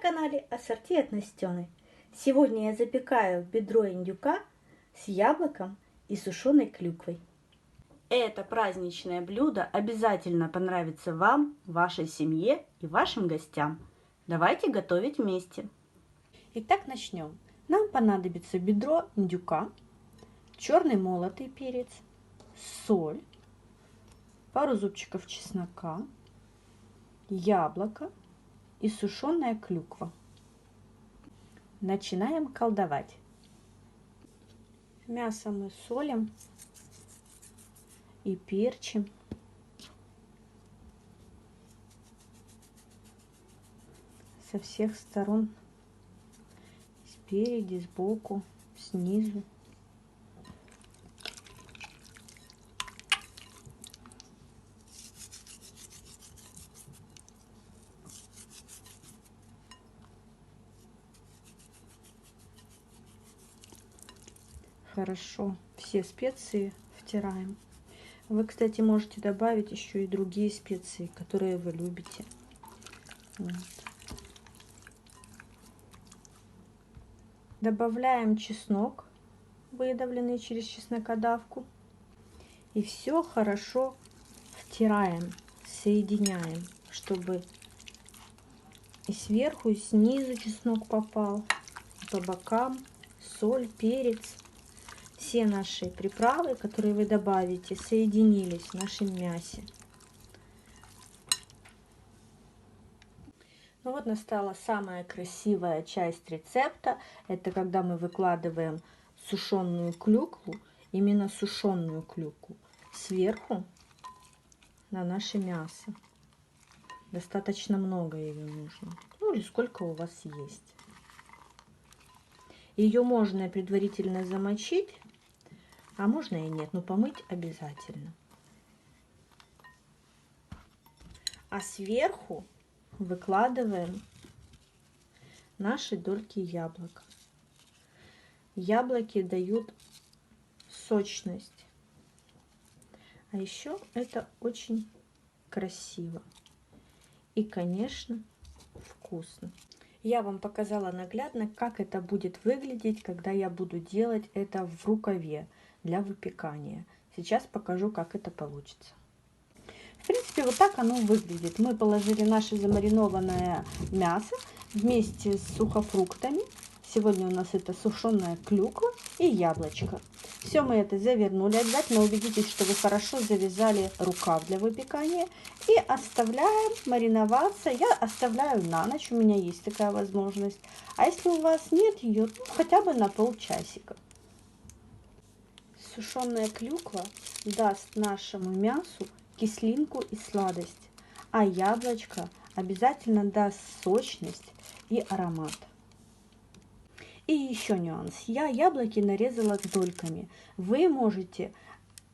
канале Ассорти от Настены. Сегодня я запекаю бедро индюка с яблоком и сушеной клюквой. Это праздничное блюдо обязательно понравится вам, вашей семье и вашим гостям. Давайте готовить вместе. Итак, начнем. Нам понадобится бедро индюка, черный молотый перец, соль, пару зубчиков чеснока, яблоко и сушеная клюква. Начинаем колдовать. Мясо мы солим и перчим. Со всех сторон, спереди, сбоку, снизу. Хорошо все специи втираем. Вы, кстати, можете добавить еще и другие специи, которые вы любите. Вот. Добавляем чеснок, выдавленный через чеснокодавку. И все хорошо втираем, соединяем, чтобы и сверху, и снизу чеснок попал, и по бокам соль, перец все наши приправы, которые вы добавите, соединились в нашем мясе. Ну вот настала самая красивая часть рецепта. Это когда мы выкладываем сушеную клюкву, именно сушеную клюкву, сверху на наше мясо. Достаточно много ее нужно. Ну или сколько у вас есть. Ее можно предварительно замочить а можно и нет, но помыть обязательно. А сверху выкладываем наши дольки яблок. Яблоки дают сочность. А еще это очень красиво. И, конечно, вкусно. Я вам показала наглядно, как это будет выглядеть, когда я буду делать это в рукаве для выпекания. Сейчас покажу, как это получится. В принципе, вот так оно выглядит. Мы положили наше замаринованное мясо вместе с сухофруктами. Сегодня у нас это сушеная клюква и яблочко. Все мы это завернули. Обязательно убедитесь, что вы хорошо завязали рукав для выпекания. И оставляем мариноваться. Я оставляю на ночь, у меня есть такая возможность. А если у вас нет ее, ну, хотя бы на полчасика сушеная клюква даст нашему мясу кислинку и сладость, а яблочко обязательно даст сочность и аромат. И еще нюанс. Я яблоки нарезала дольками. Вы можете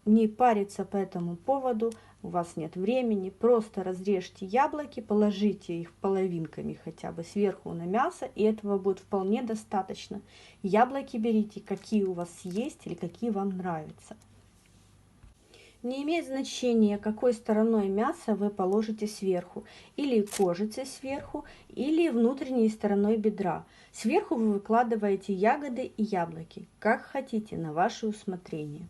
не париться по этому поводу, у вас нет времени, просто разрежьте яблоки, положите их половинками хотя бы сверху на мясо, и этого будет вполне достаточно. Яблоки берите, какие у вас есть или какие вам нравятся. Не имеет значения, какой стороной мяса вы положите сверху, или кожицей сверху, или внутренней стороной бедра. Сверху вы выкладываете ягоды и яблоки, как хотите, на ваше усмотрение.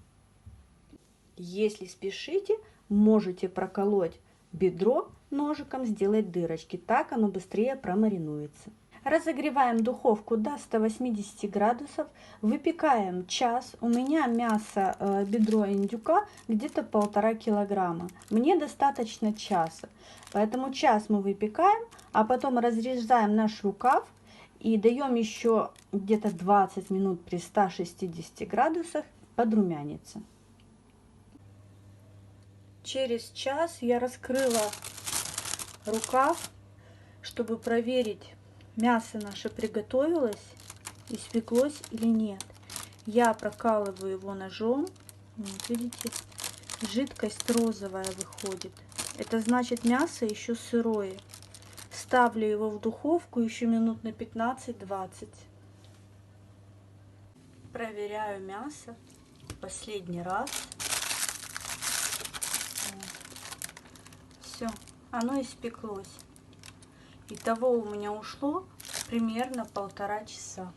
Если спешите, можете проколоть бедро ножиком, сделать дырочки. Так оно быстрее промаринуется. Разогреваем духовку до 180 градусов, выпекаем час. У меня мясо э, бедро индюка где-то полтора килограмма. Мне достаточно часа. Поэтому час мы выпекаем, а потом разрезаем наш рукав и даем еще где-то 20 минут при 160 градусах подрумяниться. Через час я раскрыла рукав, чтобы проверить, мясо наше приготовилось, испеклось или нет. Я прокалываю его ножом. Вот, видите, жидкость розовая выходит. Это значит мясо еще сырое. Ставлю его в духовку еще минут на 15-20. Проверяю мясо последний раз. Все, оно испеклось. Итого у меня ушло примерно полтора часа.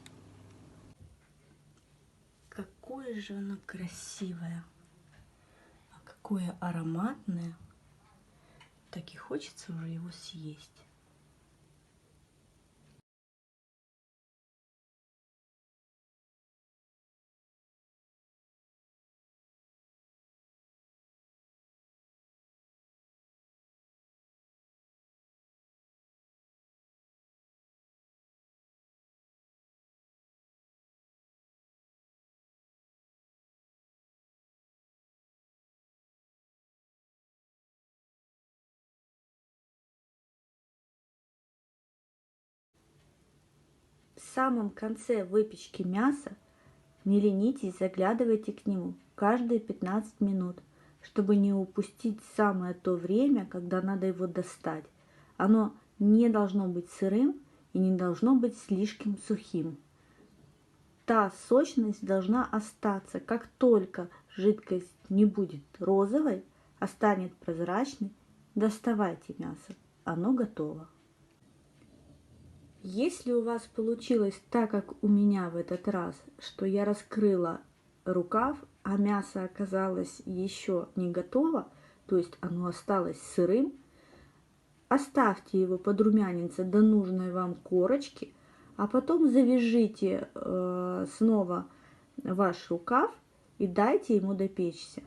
Какое же оно красивое, а какое ароматное. Так и хочется уже его съесть. Самом конце выпечки мяса не ленитесь, заглядывайте к нему каждые 15 минут, чтобы не упустить самое то время, когда надо его достать. Оно не должно быть сырым и не должно быть слишком сухим. Та сочность должна остаться, как только жидкость не будет розовой, а станет прозрачной, доставайте мясо, оно готово. Если у вас получилось так, как у меня в этот раз, что я раскрыла рукав, а мясо оказалось еще не готово, то есть оно осталось сырым, оставьте его подрумяниться до нужной вам корочки, а потом завяжите э, снова ваш рукав и дайте ему допечься.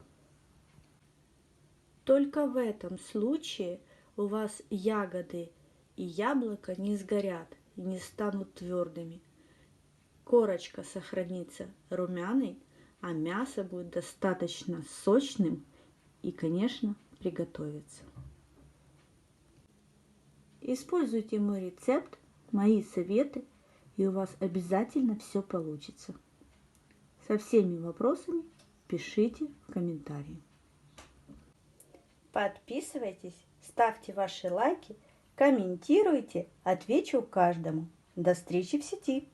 Только в этом случае у вас ягоды и яблоко не сгорят и не станут твердыми. Корочка сохранится румяной, а мясо будет достаточно сочным и, конечно, приготовится. Используйте мой рецепт, мои советы, и у вас обязательно все получится. Со всеми вопросами пишите в комментарии. Подписывайтесь, ставьте ваши лайки – Комментируйте, отвечу каждому. До встречи в сети!